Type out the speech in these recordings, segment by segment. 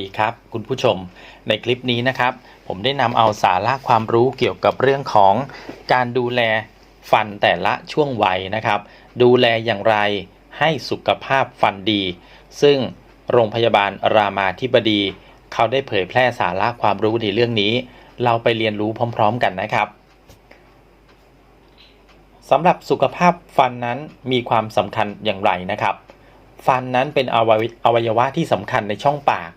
ดีครับคุณผู้ชมในคลิปนี้นะครับ ผมได้นำเอาสาระความรู้เกี่ยวกับเรื่องของการดูแลฟันแต่ละช่วงวัยนะครับ ดูแลอย่างไรให้สุขภาพฟันดี ซึ่งโรงพยาบาลรามาธิบดี เขาได้เผยแพร่สาระความรู้ในเรื่องนี้ เราไปเรียนรู้พร้อม ๆ กันนะครับสำหรับสุขภาพฟันนั้นมีความสำคัญอย่างไรนะครับ ฟันนั้นเป็นอวัยอวัยวะที่สำคัญในช่องปาก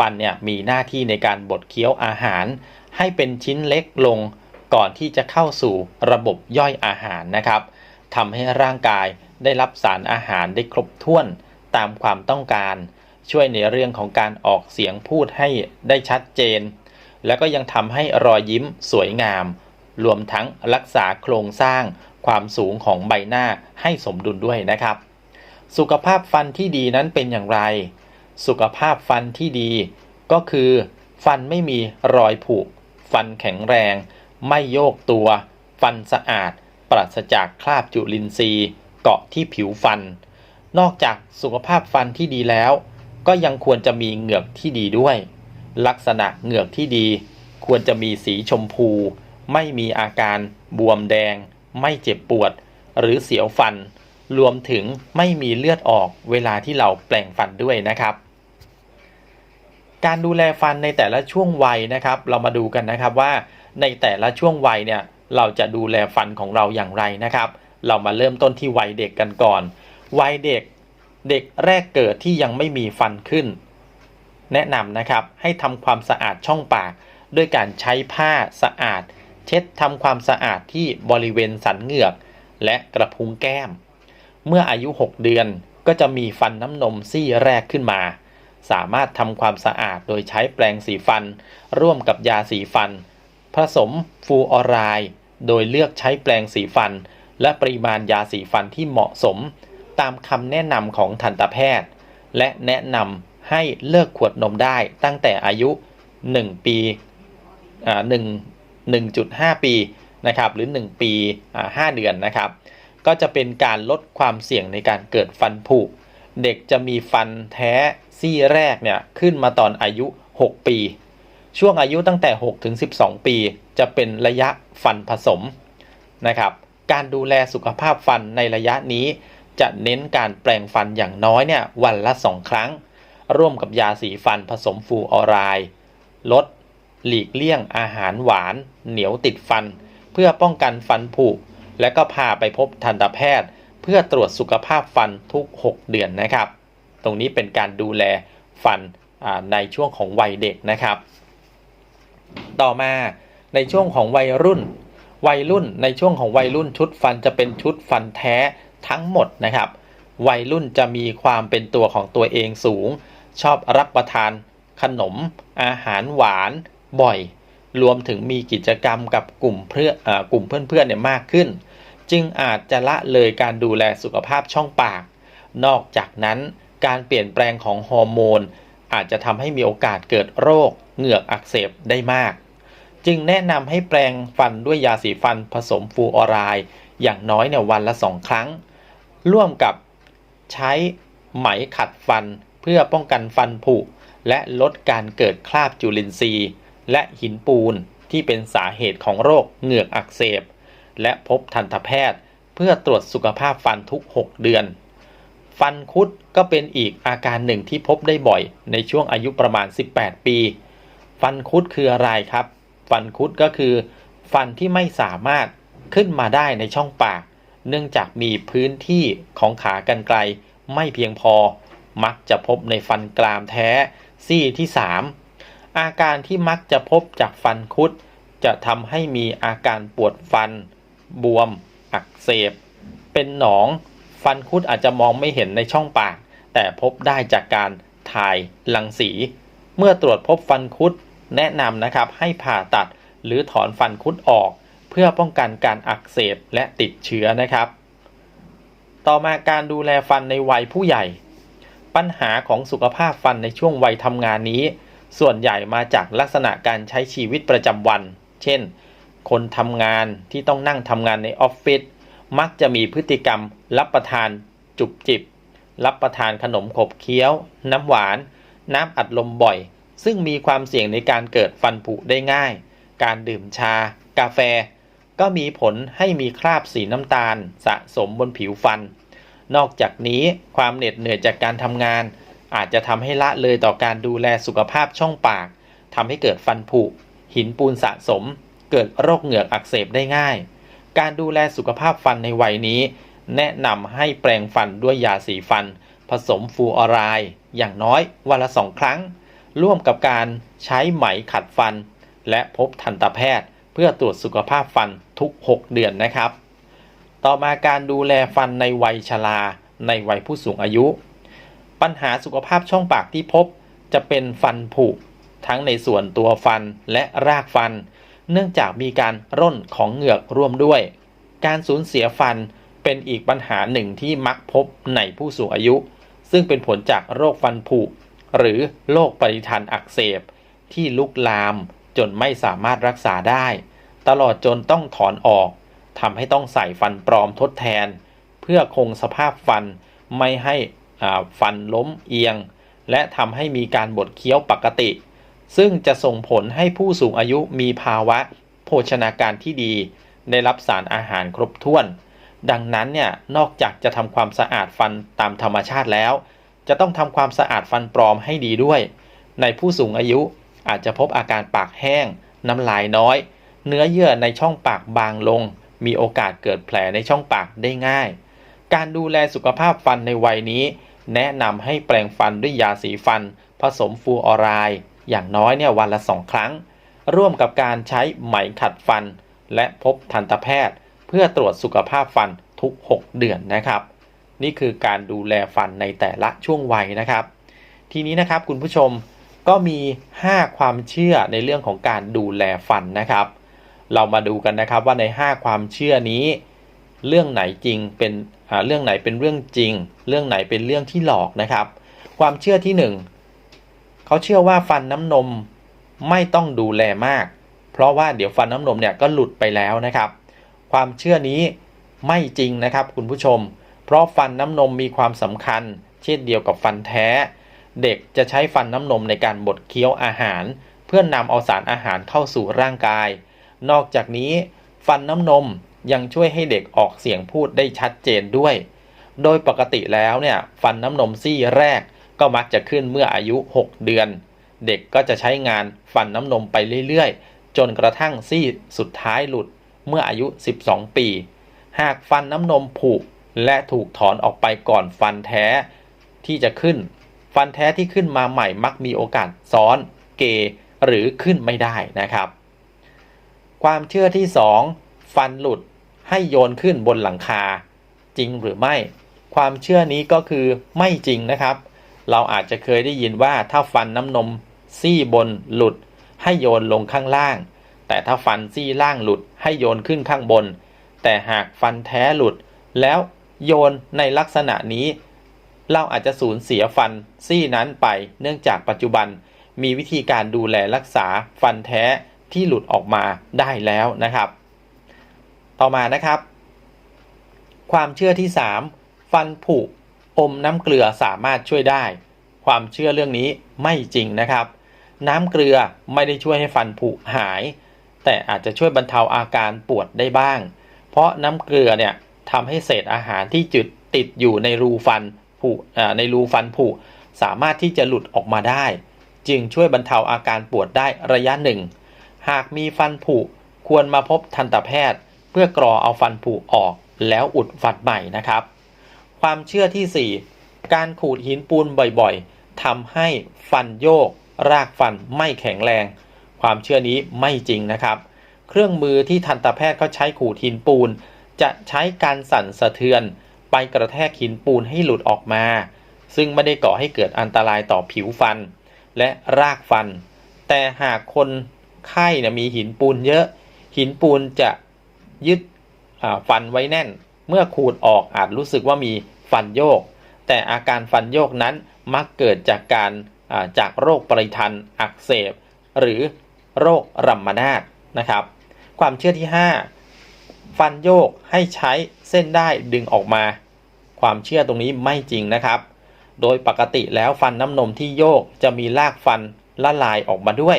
ฟันเนี่ยมีหน้าที่ในการบดเคี้ยวอาหาร ให้เป็นชิ้นเล็กลงก่อนที่จะเข้าสู่ระบบย่อยอาหารนะครับทำให้ร่างกายได้รับสารอาหารได้ครบถ้วนตามความต้องการ ช่วยในเรื่องของการออกเสียงพูดให้ได้ชัดเจน แล้วก็ยังทำให้รอยยิ้มสวยงาม รวมทั้งรักษาโครงสร้างความสูงของใบหน้าให้สมดุลด้วยนะครับ สุขภาพฟันที่ดีนั้นเป็นอย่างไร สุขภาพฟันที่ดี ก็คือฟันไม่มีรอยผุ ฟันแข็งแรง ไม่โยกตัว ฟันสะอาด ปราศจากคราบจุลินทรีย์ เกาะที่ผิวฟัน นอกจากสุขภาพฟันที่ดีแล้ว ก็ยังควรจะมีเหงือกที่ดีด้วย ลักษณะเหงือกที่ดี ควรจะมีสีชมพู ไม่มีอาการบวมแดง ไม่เจ็บปวด หรือเสียวฟันรวมถึงไม่มีเลือดออกเวลาที่เราแปลงฟันด้วยนะครับ การดูแลฟันในแต่ละช่วงวัยนะครับ เรามาดูกันนะครับว่าในแต่ละช่วงวัยเนี่ยเราจะดูแลฟันของเราอย่างไรนะครับ เรามาเริ่มต้นที่วัยเด็กกันก่อน วัยเด็กเด็กแรกเกิดที่ยังไม่มีฟันขึ้น แนะนำนะครับให้ทำความสะอาดช่องปาก ด้วยการใช้ผ้าสะอาด เช็ดทำความสะอาดที่บริเวณสันเหงือก และกระพุ้งแก้ม เมื่ออายุ 6 เดือนก็จะมีฟันน้ำนมซี่แรกขึ้นมา สามารถทำความสะอาดโดยใช้แปรงสีฟัน ร่วมกับยาสีฟัน ผสมฟูออไรด์โดยเลือกใช้แปรงสีฟัน และปริมาณยาสีฟันที่เหมาะสม ตามคำแนะนำของทันตแพทย์ และแนะนำให้เลิกขวดนมได้ตั้งแต่อายุ 1 ปีอ่า1 1.5ปีนะครับหรือ 1 ปีอ่า5เดือนนะครับ ก็จะเป็นการลดความเสี่ยงในการเกิดฟันผุ เด็กจะมีฟันแท้ซี่แรกเนี่ยขึ้นมาตอนอายุ 6 ปี ช่วงอายุตั้งแต่ 6 ถึง 12 ปี จะเป็นระยะฟันผสมนะครับการดูแลสุขภาพฟันในระยะนี้ จะเน้นการแปรงฟันอย่างน้อยเนี่ยวันละ 2 ครั้ง ร่วมกับยาสีฟันผสมฟูออไรด์ลดหลีกเลี่ยงอาหารหวาน เหนียวติดฟัน เพื่อป้องกันฟันผุและก็พาไปพบทันตแพทย์ พื่อตรวจสุขภาพฟันทุก 6 เดือนนะครับ ตรงนี้เป็นการดูแลฟันในช่วงของวัยเด็กนะครับ ต่อมาในช่วงของวัยรุ่น วัยรุ่นในช่วงของวัยรุ่นชุดฟันจะเป็นชุดฟันแท้ทั้งหมดนะครับ วัยรุ่นจะมีความเป็นตัวของตัวเองสูง ชอบรับประทานขนม อาหารหวานบ่อย รวมถึงมีกิจกรรมกับกลุ่มเพื่อนอกลุ่มเพื่อนๆเนี่ยมากขึ้น จึงอาจจะละเลยการดูแลสุขภาพช่องปาก นอกจากนั้นการเปลี่ยนแปลงของฮอร์โมน อาจจะทำให้มีโอกาสเกิดโรค เหงือกอักเสบได้มาก จึงแนะนำให้แปรงฟันด้วยยาสีฟันผสมฟูออไรด์อย่างน้อยเนี่ยวันละสองครั้ง ร่วมกับใช้ไหมขัดฟันเพื่อป้องกันฟันผุ และลดการเกิดคราบจุลินทรีย์ และหินปูนที่เป็นสาเหตุของโรคเหงือกอักเสบ และพบทันตแพทย์ เพื่อตรวจสุขภาพฟันทุก 6 เดือน ฟันคุดก็เป็นอีกอาการหนึ่งที่พบได้บ่อย ในช่วงอายุประมาณ 18 ปี ฟันคุดคืออะไรครับ ฟันคุดก็คือ ฟันที่ไม่สามารถขึ้นมาได้ในช่องปาก เนื่องจากมีพื้นที่ของขากรรไกรไม่เพียงพอ มักจะพบในฟันกรามแท้ซี่ที่ 3 อาการที่มักจะพบจากฟันคุดจะทำให้มีอาการปวดฟัน บวม อักเสบ เป็นหนอง ฟันคุดอาจจะมองไม่เห็นในช่องปาก แต่พบได้จากการถ่ายรังสี เมื่อตรวจพบฟันคุดแนะนำนะครับให้ผ่าตัดหรือถอนฟันคุดออก เพื่อป้องกันการอักเสบและติดเชื้อนะครับ ต่อมาการดูแลฟันในวัยผู้ใหญ่ ปัญหาของสุขภาพฟันในช่วงวัยทำงานนี้ ส่วนใหญ่มาจากลักษณะการใช้ชีวิตประจำวัน เช่น คนทำงานที่ต้องนั่งทำงานในออฟฟิศมักจะมีพฤติกรรมรับประทานจุบจิบ รับประทานขนมขบเคี้ยว น้ำหวาน น้ำอัดลมบ่อย ซึ่งมีความเสี่ยงในการเกิดฟันผุได้ง่าย การดื่มชา กาแฟ ก็มีผลให้มีคราบสีน้ำตาล สะสมบนผิวฟัน นอกจากนี้ความเหน็ดเหนื่อยจากการทำงาน อาจจะทำให้ละเลยต่อการดูแลสุขภาพช่องปากทำให้เกิดฟันผุ หินปูนสะสม เกิดโรคเหงือกอักเสบได้ง่าย การดูแลสุขภาพฟันในวัยนี้ แนะนำให้แปรงฟันด้วยยาสีฟัน ผสมฟูออไรด์อย่างน้อยวันละสองครั้ง ร่วมกับการใช้ไหมขัดฟัน และพบทันตแพทย์ เพื่อตรวจสุขภาพฟันทุก 6 เดือนนะครับ ต่อมาการดูแลฟันในวัยชราในวัยผู้สูงอายุ ปัญหาสุขภาพช่องปากที่พบจะเป็นฟันผุทั้งในส่วนตัวฟันและรากฟัน เนื่องจากมีการร่นของเหงือกร่วมด้วย การสูญเสียฟันเป็นอีกปัญหาหนึ่งที่มักพบในผู้สูงอายุ ซึ่งเป็นผลจากโรคฟันผุหรือโรคปริทันอักเสบ ที่ลุกลามจนไม่สามารถรักษาได้ ตลอดจนต้องถอนออกทำให้ต้องใส่ฟันปลอมทดแทน เพื่อคงสภาพฟันไม่ให้อ่าฟันล้มเอียง และทำให้มีการบดเคี้ยวปกติ ซึ่งจะส่งผลให้ผู้สูงอายุมีภาวะ โภชนาการที่ดี ได้รับสารอาหารครบถ้วน ดังนั้นเนี่ยนอกจากจะทำความสะอาดฟันตามธรรมชาติแล้ว จะต้องทำความสะอาดฟันปลอมให้ดีด้วย ในผู้สูงอายุอาจจะพบอาการปากแห้ง น้ำลายน้อย เนื้อเยื่อในช่องปากบางลง มีโอกาสเกิดแผลในช่องปากได้ง่าย การดูแลสุขภาพฟันในวัยนี้ แนะนำให้แปรงฟันด้วยยาสีฟัน ผสมฟูออไรด์ อย่างน้อยเนี่ยวันละสองครั้ง ร่วมกับการใช้ไหมขัดฟัน และพบทันตแพทย์ เพื่อตรวจสุขภาพฟันทุก 6 เดือนนะครับ นี่คือการดูแลฟันในแต่ละช่วงวัยนะครับ ทีนี้นะครับคุณผู้ชมก็มี 5 ความเชื่อในเรื่องของการดูแลฟันนะครับ เรามาดูกันนะครับว่าใน 5 ความเชื่อนี้ เรื่องไหนจริงเป็นเรื่องไหนเป็นเรื่องจริง เรื่องไหนเป็นเรื่องที่หลอกนะครับ ความเชื่อที่ 1 เขาเชื่อว่าฟันน้ำนมไม่ต้องดูแลมาก เพราะว่าเดี๋ยวฟันน้ำนมเนี่ยก็หลุดไปแล้วนะครับ ความเชื่อนี้ไม่จริงนะครับคุณผู้ชม เพราะฟันน้ำนมมีความสำคัญ เช่นเดียวกับฟันแท้ เด็กจะใช้ฟันน้ำนมในการบดเคี้ยวอาหาร เพื่อนนำเอาสารอาหารเข้าสู่ร่างกาย นอกจากนี้ ฟันน้ำนมยังช่วยให้เด็กออกเสียงพูดได้ชัดเจนด้วย โดยปกติแล้วเนี่ยฟันน้ำนมซี่แรก ก็มักจะขึ้นเมื่ออายุ 6 เดือน เด็กก็จะใช้งานฟันน้ำนมไปเรื่อยๆ จนกระทั่งซี่สุดท้ายหลุดเมื่ออายุ 12 ปี หากฟันน้ำนมผุและถูกถอนออกไปก่อนฟันแท้ที่จะขึ้น ฟันแท้ที่ขึ้นมาใหม่มักมีโอกาสซ้อนเกหรือขึ้นไม่ได้นะครับ ความเชื่อที่ 2 ฟันหลุดให้โยนขึ้นบนหลังคา จริงหรือไม่ ความเชื่อนี้ก็คือไม่จริงนะครับ เราอาจจะเคยได้ยินว่าถ้าฟันน้ำนมซี่บนหลุด ให้โยนลงข้างล่าง แต่ถ้าฟันซี่ล่างหลุดให้โยนขึ้นข้างบน แต่หากฟันแท้หลุด แล้วโยนในลักษณะนี้ เราอาจจะสูญเสียฟันซี่นั้นไป เนื่องจากปัจจุบันมีวิธีการดูแลรักษาฟันแท้ที่หลุดออกมาได้แล้วนะครับ ต่อมานะครับ ความเชื่อที่ 3 ฟันผุ มน้ำเกลือสามารถช่วยได้ ความเชื่อเรื่องนี้ไม่จริงนะครับ น้ำเกลือไม่ได้ช่วยให้ฟันผุหาย แต่อาจจะช่วยบรรเทาอาการปวดได้บ้าง เพราะน้ำเกลือเนี่ยทำให้เศษอาหารที่จุดติดอยู่ในรูฟันผุในรูฟันผุสามารถที่จะหลุดออกมาได้ จึงช่วยบรรเทาอาการปวดได้ระยะหนึ่ง หากมีฟันผุควรมาพบทันตแพทย์ เพื่อกรอเอาฟันผุออกแล้วอุดฟันใหม่นะครับ ความเชื่อที่ 4 การขูดหินปูนบ่อยๆทำให้ฟันโยก รากฟันไม่แข็งแรง ความเชื่อนี้ไม่จริงนะครับ เครื่องมือที่ทันตแพทย์เขาใช้ขูดหินปูน จะใช้การสั่นสะเทือน ไปกระแทกหินปูนให้หลุดออกมา ซึ่งไม่ได้ก่อให้เกิดอันตรายต่อผิวฟัน และรากฟัน แต่หากคนไข้นี่ยมีหินปูนเยอะ หินปูนจะยึดฟันไว้แน่น เมื่อขูดออกอาจรู้สึกว่ามีฟันโยก แต่อาการฟันโยกนั้นมักเกิดจากการาจากโรคปริทันอักเสบ หรือโรครัมมานาตนะครับ ความเชื่อที่ 5 ฟันโยกให้ใช้เส้นได้ดึงออกมา ความเชื่อตรงนี้ไม่จริงนะครับ โดยปกติแล้วฟันน้ำนมที่โยกจะมีรากฟันละลายออกมาด้วย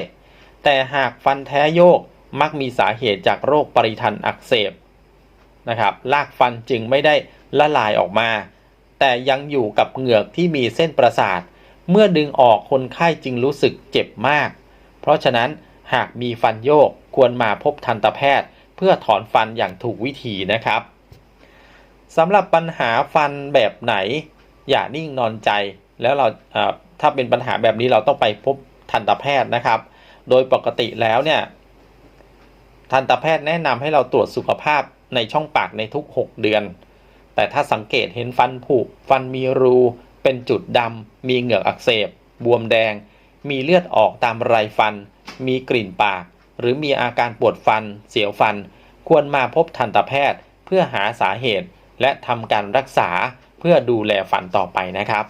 แต่หากฟันแท้โยกมักมีสาเหตุจากโรคปริทันอักเสบ นะครับรากฟันจึงไม่ได้ละลายออกมา แต่ยังอยู่กับเหงือกที่มีเส้นประสาท เมื่อดึงออกคนไข้จึงรู้สึกเจ็บมาก เพราะฉะนั้นหากมีฟันโยกควรมาพบทันตแพทย์ เพื่อถอนฟันอย่างถูกวิธีนะครับสำหรับปัญหาฟันแบบไหน อย่านิ่งนอนใจ แล้วเราถ้าเป็นปัญหาแบบนี้เราต้องไปพบทันตแพทย์นะครับ โดยปกติแล้วเนี่ยทันตแพทย์แนะนำให้เราตรวจสุขภาพ ในช่องปากในทุก 6 เดือน แต่ถ้าสังเกตเห็นฟันผุฟันมีรู เป็นจุดดำมีเหงือกอักเสบบวมแดง มีเลือดออกตามไรฟัน มีกลิ่นปาก หรือมีอาการปวดฟัน เสียวฟัน ควรมาพบทันตแพทย์เพื่อหาสาเหตุและทำการรักษาเพื่อดูแลฟันต่อไปนะครับ